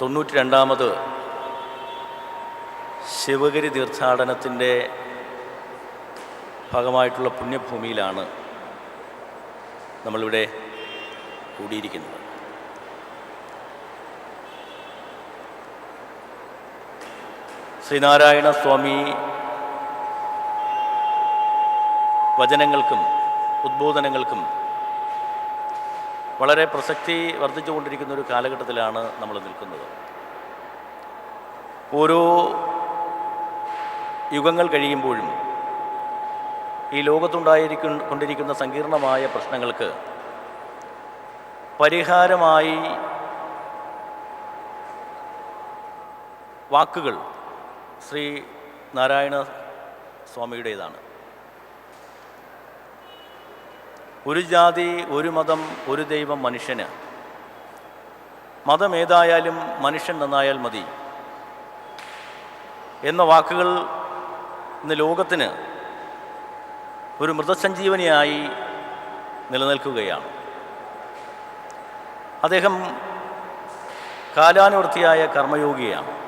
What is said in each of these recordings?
തൊണ്ണൂറ്റി രണ്ടാമത് ശിവഗിരി തീർത്ഥാടനത്തിന്റെ ഭാഗമായിട്ടുള്ള പുണ്യഭൂമിയിലാണ് നമ്മളിവിടെ കൂടിയിരിക്കുന്നത്. ശ്രീനാരായണ സ്വാമി വചനങ്ങൾക്കും ഉദ്ബോധനങ്ങൾക്കും വളരെ പ്രസക്തി വർദ്ധിച്ചുകൊണ്ടിരിക്കുന്ന ഒരു കാലഘട്ടത്തിലാണ് നമ്മൾ നിൽക്കുന്നത്. ഓരോ യുഗങ്ങൾ കഴിയുമ്പോഴും ഈ ലോകത്തുണ്ടായിരിക്കും കൊണ്ടിരിക്കുന്ന സങ്കീർണമായ പ്രശ്നങ്ങൾക്ക് പരിഹാരമായി വാക്കുകൾ ശ്രീ നാരായണ സ്വാമിയുടേതാണ്. ഒരു ജാതി ഒരു മതം ഒരു ദൈവം മനുഷ്യന്. മതം ഏതായാലും മനുഷ്യൻ നന്നായാൽ മതി. എന്ന വാക്കുകൾ ഇന്ന് ലോകത്തിന് ഒരു മൃതസഞ്ജീവനിയായി നിലനിൽക്കുകയാണ്. അദ്ദേഹം കാലാനുവർത്തിയായ കർമ്മയോഗിയാണ്.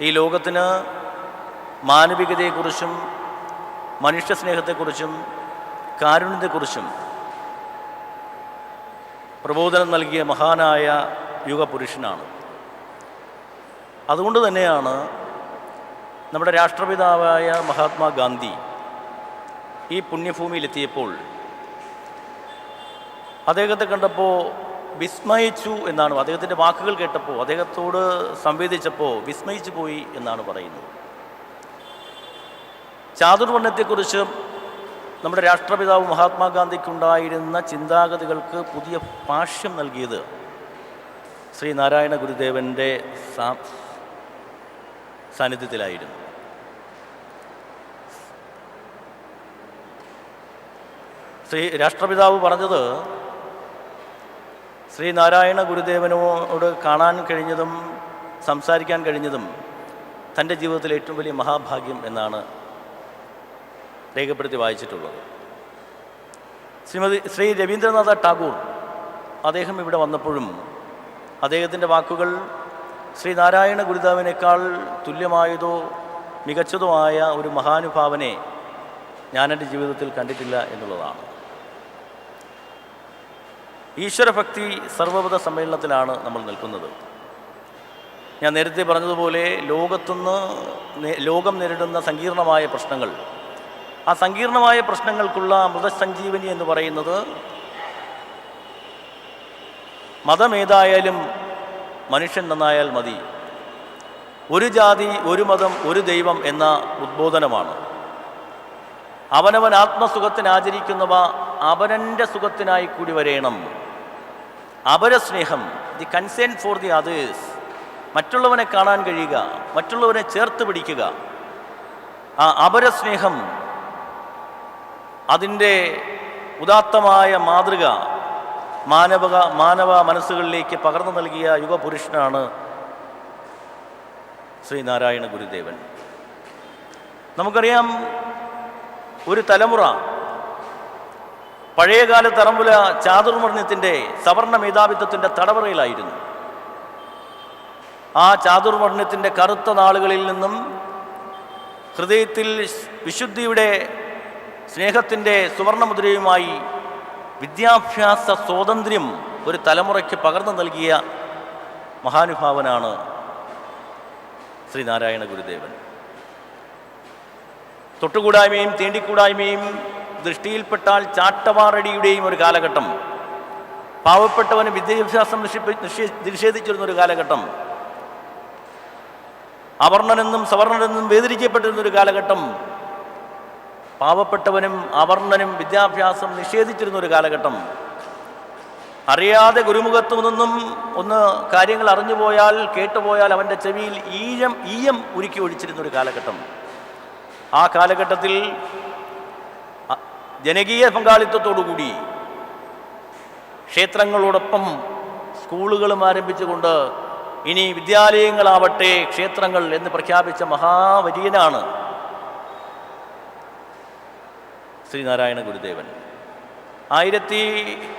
ഈ ലോകത്തിന് മാനവികതയെക്കുറിച്ചും മനുഷ്യസ്നേഹത്തെക്കുറിച്ചും കാരുണ്യത്തെക്കുറിച്ചും പ്രബോധനം നൽകിയ മഹാനായ യുഗപുരുഷനാണ്. അതുകൊണ്ട് തന്നെയാണ് നമ്മുടെ രാഷ്ട്രപിതാവായ മഹാത്മാഗാന്ധി ഈ പുണ്യഭൂമിയിലെത്തിയപ്പോൾ അദ്ദേഹത്തെ കണ്ടപ്പോൾ വിസ്മയിച്ചു എന്നാണ് അദ്ദേഹത്തിന്റെ വാക്കുകൾ കേട്ടപ്പോൾ അദ്ദേഹത്തോട് സംവേദിച്ചപ്പോൾ വിസ്മയിച്ചു പോയി എന്നാണ് പറയുന്നത്. ചാതുർവർണത്തെക്കുറിച്ച് നമ്മുടെ രാഷ്ട്രപിതാവ് മഹാത്മാഗാന്ധിക്കുണ്ടായിരുന്ന ചിന്താഗതികൾക്ക് പുതിയ ഭാഷ്യം നൽകിയത് ശ്രീ നാരായണ ഗുരുദേവന്റെ സാ സാന്നിധ്യത്തിലായിരുന്നു. ശ്രീ രാഷ്ട്രപിതാവ് പറഞ്ഞത് ശ്രീ നാരായണ ഗുരുദേവനോട് കാണാൻ കഴിഞ്ഞതും സംസാരിക്കാൻ കഴിഞ്ഞതും തന്റെ ജീവിതത്തിലെ ഏറ്റവും വലിയ മഹാഭാഗ്യം എന്നാണ് രേഖപ്പെടുത്തി വായിച്ചിട്ടുള്ളത്. ശ്രീമതി ശ്രീ രവീന്ദ്രനാഥ ടാഗോർ അദ്ദേഹം ഇവിടെ വന്നപ്പോഴും അദ്ദേഹത്തിന്റെ വാക്കുകൾ ശ്രീ നാരായണ ഗുരുദേവനേക്കാൾ തുല്യമായതോ മികച്ചതോ ആയ ഒരു മഹാനുഭാവനെ ഞാൻ എന്റെ ജീവിതത്തിൽ കണ്ടിട്ടില്ല എന്നുള്ളതാണ്. ഈശ്വരഭക്തി സർവമത സമ്മേളനത്തിലാണ് നമ്മൾ നിൽക്കുന്നത്. ഞാൻ നേരത്തെ പറഞ്ഞതുപോലെ ലോകത്തുനിന്ന് ലോകം നേരിടുന്ന സങ്കീർണമായ പ്രശ്നങ്ങൾ ആ സങ്കീർണമായ പ്രശ്നങ്ങൾക്കുള്ള മൃതസഞ്ജീവനി എന്ന് പറയുന്നത് മതമേതായാലും മനുഷ്യൻ നന്നായാൽ മതി. ഒരു ജാതി ഒരു മതം ഒരു ദൈവം എന്ന ഉദ്ബോധനമാണ്. അവനവൻ ആത്മസുഖത്തിന് ആചരിക്കുന്നവ അവനന്റെ സുഖത്തിനായി കൂടി വരേണം. അപരസ്നേഹം the concern for the others മറ്റുള്ളവനെ കാണാൻ കഴിയുക മറ്റുള്ളവനെ ചേർത്ത് പിടിക്കുക. ആ അപരസ്നേഹം അതിന്റെ ഉദാത്തമായ മാതൃക മാനവക മാനവ മനസ്സുകളിലേക്ക് പകർന്നു നൽകിയ യുഗപുരുഷനാണ് ശ്രീനാരായണ ഗുരുദേവൻ. നമുക്കറിയാം ഒരു തലമുറ പഴയകാല തലമുല ചാതുർമർണ്യത്തിന്റെ സവർണ മേധാവിത്വത്തിന്റെ തടവറയിലായിരുന്നു. ആ ചാതുർമർണ്യത്തിന്റെ കറുത്ത നാളുകളിൽ നിന്നും ഹൃദയത്തിൽ വിശുദ്ധിയുടെ സ്നേഹത്തിന്റെ സുവർണമുദ്രയുമായി വിദ്യാഭ്യാസ സ്വാതന്ത്ര്യം ഒരു തലമുറയ്ക്ക് പകർന്നു നൽകിയ മഹാനുഭാവനാണ് ശ്രീനാരായണ ഗുരുദേവൻ. തൊട്ടുകൂടായ്മയും തീണ്ടിക്കൂടായ്മയും ദൃഷ്ടിയിൽപ്പെട്ടാൽ ചാട്ടവാറടിയുടെയും ഒരു കാലഘട്ടം പാവപ്പെട്ടവന് വിദ്യാഭ്യാസം നിഷേധി- നിഷേ- നിഷേധിച്ചിരുന്ന ഒരു കാലഘട്ടം അവർണനെന്നും സവർണനെന്നും വേദനിക്കപ്പെട്ടിരുന്ന ഒരു കാലഘട്ടം പാവപ്പെട്ടവനും അവർണനും വിദ്യാഭ്യാസം നിഷേധിച്ചിരുന്ന ഒരു കാലഘട്ടം. അറിയാതെ ഗുരുമുഖത്തു നിന്നും ഒന്ന് കാര്യങ്ങൾ അറിഞ്ഞുപോയാൽ കേട്ടുപോയാൽ അവന്റെ ചെവിയിൽ ഈയം ഈയം ഉരുക്കി ഒഴിച്ചിരുന്ന ഒരു കാലഘട്ടം. ആ കാലഘട്ടത്തിൽ ജനകീയ പങ്കാളിത്തത്തോടുകൂടി ക്ഷേത്രങ്ങളോടൊപ്പം സ്കൂളുകളും ആരംഭിച്ചുകൊണ്ട് ഇനി വിദ്യാലയങ്ങളാവട്ടെ ക്ഷേത്രങ്ങൾ എന്ന് പ്രഖ്യാപിച്ച മഹാവര്യനാണ് ശ്രീനാരായണ ഗുരുദേവൻ. ആയിരത്തി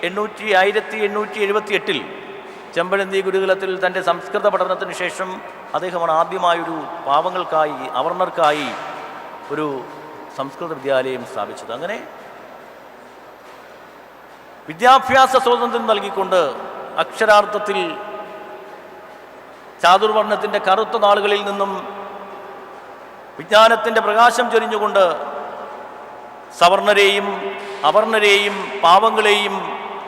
എണ്ണൂറ്റി ആയിരത്തി എണ്ണൂറ്റി എഴുപത്തി എട്ടിൽ ചെമ്പഴന്തി ഗുരുകുലത്തിൽ തന്റെ സംസ്കൃത പഠനത്തിന് ശേഷം അദ്ദേഹമാണ് ആദ്യമായൊരു പാവങ്ങൾക്കായി അവർണർക്കായി ഒരു സംസ്കൃത വിദ്യാലയം സ്ഥാപിച്ചത്. അങ്ങനെ വിദ്യാഭ്യാസ സ്വാതന്ത്ര്യം നൽകിക്കൊണ്ട് അക്ഷരാർത്ഥത്തിൽ ചാതുർവർണത്തിന്റെ കറുത്ത നാളുകളിൽ നിന്നും വിജ്ഞാനത്തിന്റെ പ്രകാശം ചൊരിഞ്ഞുകൊണ്ട് സവർണരെയും അവർണരെയും പാവങ്ങളെയും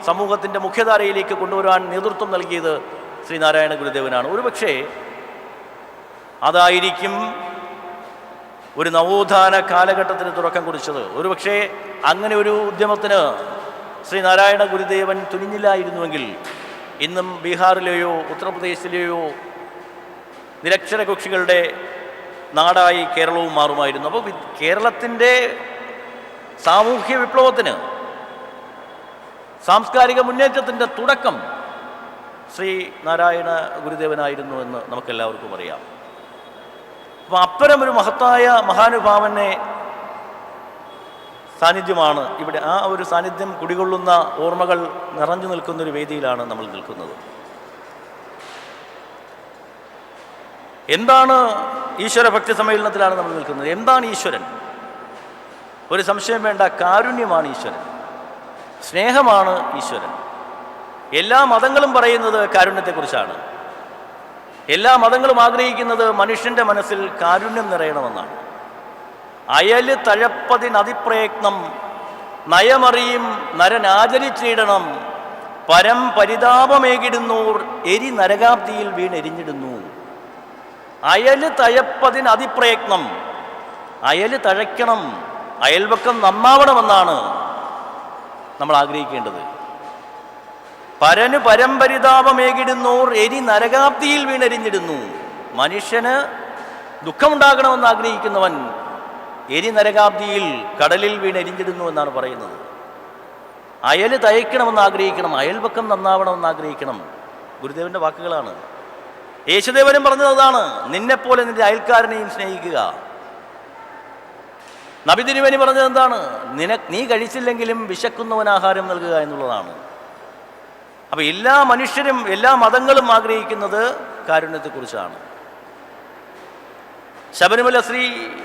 സമൂഹത്തിന്റെ മുഖ്യധാരയിലേക്ക് കൊണ്ടുവരാൻ നേതൃത്വം നൽകിയത് ശ്രീനാരായണ ഗുരുദേവനാണ്. ഒരുപക്ഷേ അതായിരിക്കും ഒരു നവോത്ഥാന കാലഘട്ടത്തിന് തുടക്കം കുറിച്ചത്. ഒരുപക്ഷേ അങ്ങനെ ഒരു ഉദ്യമത്തിന് ശ്രീനാരായണ ഗുരുദേവൻ തുനിഞ്ഞില്ലായിരുന്നുവെങ്കിൽ ഇന്നും ബീഹാറിലെയോ ഉത്തർപ്രദേശിലെയോ നിരക്ഷര കക്ഷികളുടെ നാടായി കേരളവും മാറുമായിരുന്നു. അപ്പോൾ കേരളത്തിന്റെ സാമൂഹ്യ വിപ്ലവത്തിന് സാംസ്കാരിക മുന്നേറ്റത്തിന്റെ തുടക്കം ശ്രീ നാരായണ ഗുരുദേവനായിരുന്നു എന്ന് നമുക്കെല്ലാവർക്കും അറിയാം. അപ്പം അത്തരം ഒരു മഹത്തായ മഹാനുഭാവനെ സാന്നിധ്യമാണ് ഇവിടെ ആ ഒരു സാന്നിധ്യം കുടികൊള്ളുന്ന ഓർമ്മകൾ നിറഞ്ഞു നിൽക്കുന്ന ഒരു വേദിയിലാണ് നമ്മൾ നിൽക്കുന്നത്. എന്താണ് ഈശ്വര ഭക്തി സമ്മേളനത്തിലാണ് നമ്മൾ നിൽക്കുന്നത്? എന്താണ് ഈശ്വരൻ? ഒരു സംശയം വേണ്ട കാരുണ്യമാണ് ഈശ്വരൻ. സ്നേഹമാണ് ഈശ്വരൻ. എല്ലാ മതങ്ങളും പറയുന്നത് കാരുണ്യത്തെക്കുറിച്ചാണ്. എല്ലാ മതങ്ങളും ആഗ്രഹിക്കുന്നത് മനുഷ്യന്റെ മനസ്സിൽ കാരുണ്യം നിറയണമെന്നാണ്. അയൽ തഴപ്പതിനതിപ്രയത്നം നയമറിയും നരനാചരിച്ചിടണം പരം പരിതാപമേകിടുന്നൂർ എരി നരകാബ്ദിയിൽ വീണെരിഞ്ഞിടുന്നു. അയൽ തഴപ്പതിന് അതിപ്രയത്നം അയൽ തഴയ്ക്കണം അയൽവക്കം നന്നാവണമെന്നാണ് നമ്മൾ ആഗ്രഹിക്കേണ്ടത്. പരന് പരമ്പരിതാപമേകിടുന്നോർ എരി നരകാബ്ദിയിൽ വീണരിഞ്ഞിടുന്നു. മനുഷ്യന് ദുഃഖമുണ്ടാകണമെന്ന് ആഗ്രഹിക്കുന്നവൻ എരി നരകാബ്ദിയിൽ കടലിൽ വീണരിഞ്ഞിടുന്നു എന്നാണ് പറയുന്നത്. അയൽ തയ്ക്കണമെന്ന് ആഗ്രഹിക്കണം അയൽപക്കം നന്നാവണമെന്ന് ആഗ്രഹിക്കണം. ഗുരുദേവന്റെ വാക്കുകളാണ്. യേശുദേവനും പറഞ്ഞത് അതാണ് നിന്നെപ്പോലെ നിന്റെ അയൽക്കാരനെയും സ്നേഹിക്കുക. നബി തിരുവനി പറഞ്ഞത് എന്താണ്? നിന നീ കഴിച്ചില്ലെങ്കിലും വിശക്കുന്നവൻ ആഹാരം നൽകുക എന്നുള്ളതാണ്. അപ്പൊ എല്ലാ മനുഷ്യരും എല്ലാ മതങ്ങളും ആഗ്രഹിക്കുന്നത് കാരുണ്യത്തെക്കുറിച്ചാണ്. ശബരിമല ശ്രീ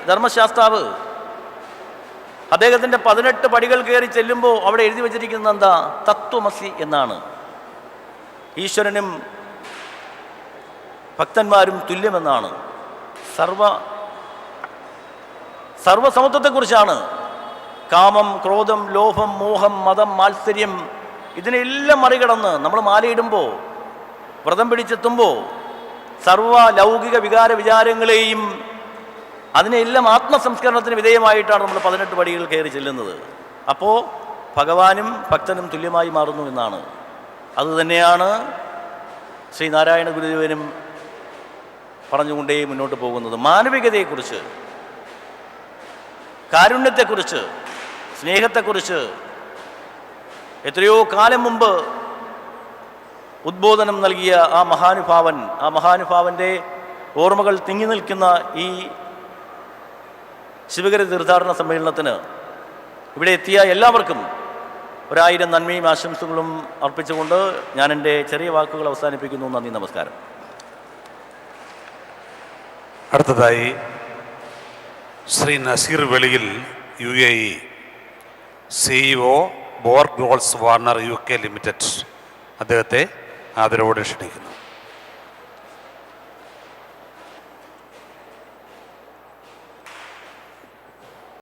ധർമ്മശാസ്താവ് അദ്ദേഹത്തിന്റെ പതിനെട്ട് പടികൾ കയറി ചെല്ലുമ്പോൾ അവിടെ എഴുതി വച്ചിരിക്കുന്നത് എന്താ? തത്വമസി എന്നാണ്. ഈശ്വരനും ഭക്തന്മാരും തുല്യമെന്നാണ്. സർവ സർവസമത്വത്തെക്കുറിച്ചാണ്. കാമം ക്രോധം ലോഭം മോഹം മതം മാത്സര്യം ഇതിനെല്ലാം മറികടന്ന് നമ്മൾ മാലയിടുമ്പോൾ വ്രതം പിടിച്ചെത്തുമ്പോൾ സർവ ലൗകിക വികാര വിചാരങ്ങളെയും അതിനെല്ലാം ആത്മസംസ്കരണത്തിന് വിധേയമായിട്ടാണ് നമ്മൾ പതിനെട്ട് പടികൾ കയറി ചെല്ലുന്നത്. അപ്പോൾ ഭഗവാനും ഭക്തനും തുല്യമായി മാറുന്നു എന്നാണ്. അതുതന്നെയാണ് ശ്രീനാരായണ ഗുരുദേവനും പറഞ്ഞുകൊണ്ടേ മുന്നോട്ട് പോകുന്നത്. മാനവികതയെക്കുറിച്ച് കാരുണ്യത്തെക്കുറിച്ച് സ്നേഹത്തെക്കുറിച്ച് എത്രയോ കാലം മുമ്പ് ഉദ്ബോധനം നൽകിയ ആ മഹാനുഭാവൻ ആ മഹാനുഭാവന്റെ ഓർമ്മകൾ തിങ്ങി നിൽക്കുന്ന ഈ ശിവഗിരി തീർത്ഥാടന സമ്മേളനത്തിന് ഇവിടെ എത്തിയ എല്ലാവർക്കും ഒരായിരം നന്മയും ആശംസകളും അർപ്പിച്ചുകൊണ്ട് ഞാൻ എന്റെ ചെറിയ വാക്കുകൾ അവസാനിപ്പിക്കുന്നു. നന്ദി നമസ്കാരം. അടുത്തതായി Shri Nazeer Veliyil U A E CEO Borg Golds Warner U K limited അദ്ദേഹത്തെ ആദരവോടെ ക്ഷണിക്കുന്നു.